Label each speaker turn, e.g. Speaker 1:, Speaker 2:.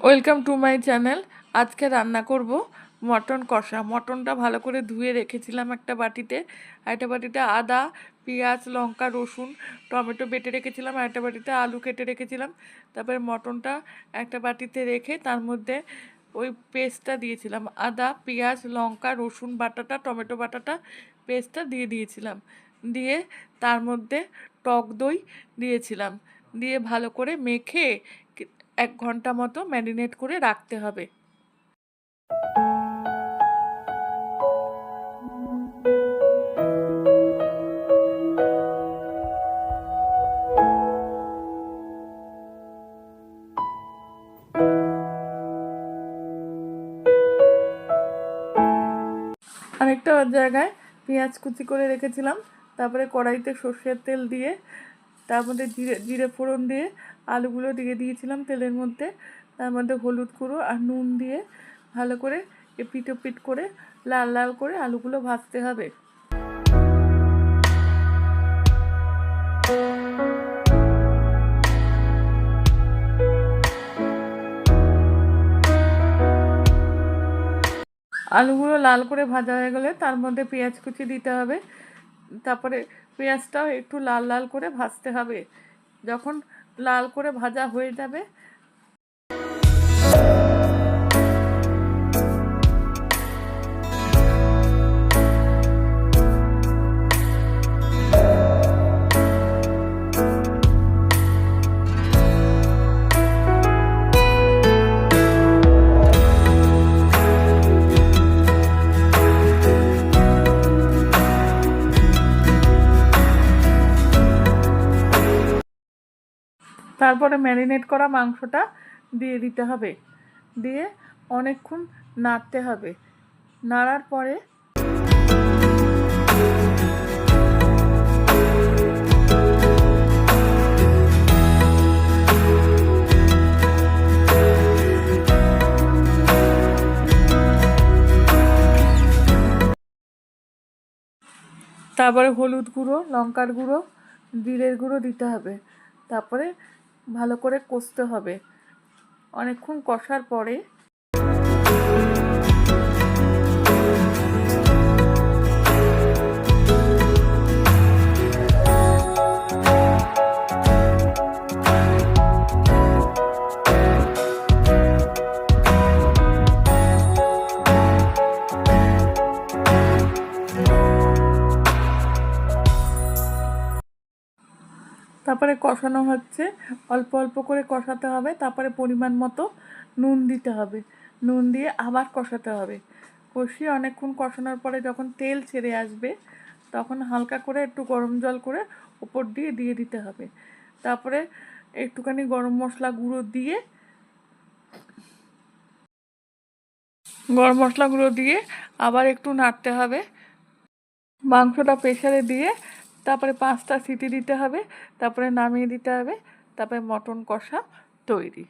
Speaker 1: Welcome to my channel আজকে রান্না করব মটন কষা। মটনটা ভালো করে ধুয়ে রেখেছিলাম একটা বাটিতে। আর একটা বাটিতে আদা, পেঁয়াজ, লঙ্কা, রসুন, টমেটো বেটে রেখেছিলাম। আর একটা বাটিতে আলু কেটে রেখেছিলাম। তারপরে মটনটা একটা বাটিতে রেখে তার মধ্যে ওই পেস্টটা দিয়েছিলাম। আদা, পেঁয়াজ, লঙ্কা, রসুন বাটাটা, টমেটো বাটাটা পেস্টটা দিয়ে দিয়েছিলাম। দিয়ে তার মধ্যে টক দই দিয়েছিলাম। দিয়ে ভালো করে মেখে এক ঘণ্টা মতো ম্যারিনেট করে রাখতে হবে। আরেকটা জায়গায় পেঁয়াজ কুচি করে রেখেছিলাম, তারপরে কড়াইতে সর্ষের তেল দিয়ে তার মধ্যে জিরে জিরে ফোড়ন দিয়ে আলুগুলো দিয়ে দিয়েছিলাম তেলের মধ্যে। তার মধ্যে হলুদ গুঁড়ো আর নুন দিয়ে ভালো করে এপিট ওপিট করে লাল লাল করে আলুগুলো ভাজতে হবে। আলুগুলো লাল করে ভাজা হয়ে গেলে তার মধ্যে পেঁয়াজ কুচি দিতে হবে। তারপরে পেঁয়াজটাও একটু লাল লাল করে ভাজতে হবে। যখন লাল করে ভাজা হয়ে যাবে তারপরে ম্যারিনেট করা মাংসটা দিয়ে দিতে হবে। দিয়ে অনেকক্ষণ নাড়তে হবে। নাড়ার পরে তারপরে হলুদ গুঁড়ো, লঙ্কার গুঁড়ো, জিরের গুঁড়ো দিতে হবে। তারপরে ভালো করে কষতে হবে। অনেকক্ষণ কষার পরে তারপরে কষানো হচ্ছে। অল্প অল্প করে কষাতে হবে। তারপরে পরিমাণ মতো নুন দিতে হবে। নুন দিয়ে আবার কষাতে হবে। কষিয়ে অনেকক্ষণ কষানোর পরে যখন তেল ছেড়ে আসবে, তখন হালকা করে একটু গরম জল করে উপর দিয়ে দিয়ে দিতে হবে। তারপরে একটুখানি গরম মশলা গুঁড়ো দিয়ে গরম মশলা গুঁড়ো দিয়ে আবার একটু নাড়তে হবে। মাংসটা প্রেসারে দিয়ে তারপরে পাঁচটা সিটি দিতে হবে তারপরে নামিয়ে দিতে হবে তারপরে মটন কষা তৈরি।